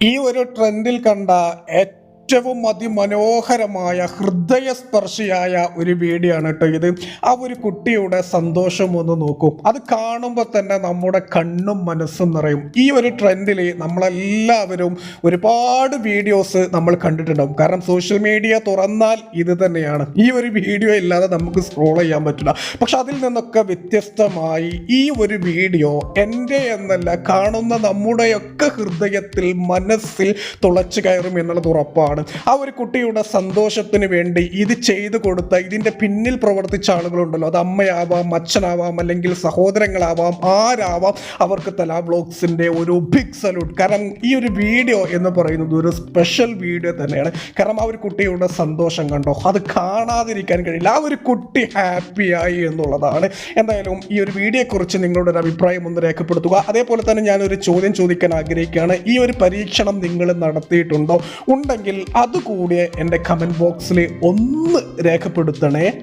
ഈ ഒരു ട്രെൻഡിൽ കണ്ട ഏറ്റവും അതിമനോഹരമായ ഹൃദയസ്പർശിയായ ഒരു വീഡിയോ ആണ് കേട്ടോ ഇത്. ആ ഒരു കുട്ടിയുടെ സന്തോഷം ഒന്ന് നോക്കും. അത് കാണുമ്പോൾ തന്നെ നമ്മുടെ കണ്ണും മനസ്സും നിറയും. ഈ ഒരു ട്രെൻഡിൽ നമ്മളെല്ലാവരും ഒരുപാട് വീഡിയോസ് നമ്മൾ കണ്ടിട്ടുണ്ടാവും. കാരണം സോഷ്യൽ മീഡിയ തുറന്നാൽ ഇത് തന്നെയാണ്. ഈ ഒരു വീഡിയോ ഇല്ലാതെ നമുക്ക് സ്ക്രോൾ ചെയ്യാൻ പറ്റില്ല. പക്ഷെ അതിൽ നിന്നൊക്കെ വ്യത്യസ്തമായി ഈ ഒരു വീഡിയോ എന്റെ എന്നല്ല കാണുന്ന നമ്മുടെയൊക്കെ ഹൃദയത്തിൽ മനസ്സിൽ തുളച്ചു കയറും എന്നുള്ളത് ഉറപ്പാണ്. ആ ഒരു കുട്ടിയുടെ സന്തോഷത്തിന് വേണ്ടി ഇത് ചെയ്തു കൊടുത്ത ഇതിന്റെ പിന്നിൽ പ്രവർത്തിച്ച ആളുകളുണ്ടല്ലോ. അത് അമ്മയാവാം അച്ഛനാവാം അല്ലെങ്കിൽ സഹോദരങ്ങളാവാം ആരാവാം അവർക്ക് തല ബ്ലോഗ്സിന്റെ ഒരു ബിഗ് സല്യൂട്ട് കാരണം ഈ ഒരു വീഡിയോ എന്ന് പറയുന്നത് ഒരു സ്പെഷ്യൽ വീഡിയോ തന്നെയാണ്. കാരണം ആ ഒരു കുട്ടിയുടെ സന്തോഷം കണ്ടോ? അത് കാണാതിരിക്കാൻ കഴിയില്ല. ആ ഒരു കുട്ടി ഹാപ്പിയായി എന്നുള്ളതാണ്. എന്തായാലും ഈ ഒരു വീഡിയോയെക്കുറിച്ച് നിങ്ങളുടെ ഒരു അഭിപ്രായം ഒന്ന് രേഖപ്പെടുത്തുക. അതേപോലെ തന്നെ ഞാനൊരു ചോദ്യം ചോദിക്കാൻ ആഗ്രഹിക്കുകയാണ്. ഈ ഒരു പരീക്ഷണം നിങ്ങൾ നടത്തിയിട്ടുണ്ടോ? ഉണ്ടെങ്കിൽ അതുകൂടി എന്റെ കമന്റ് ബോക്സിൽ ഒന്ന് രേഖപ്പെടുത്തണേ.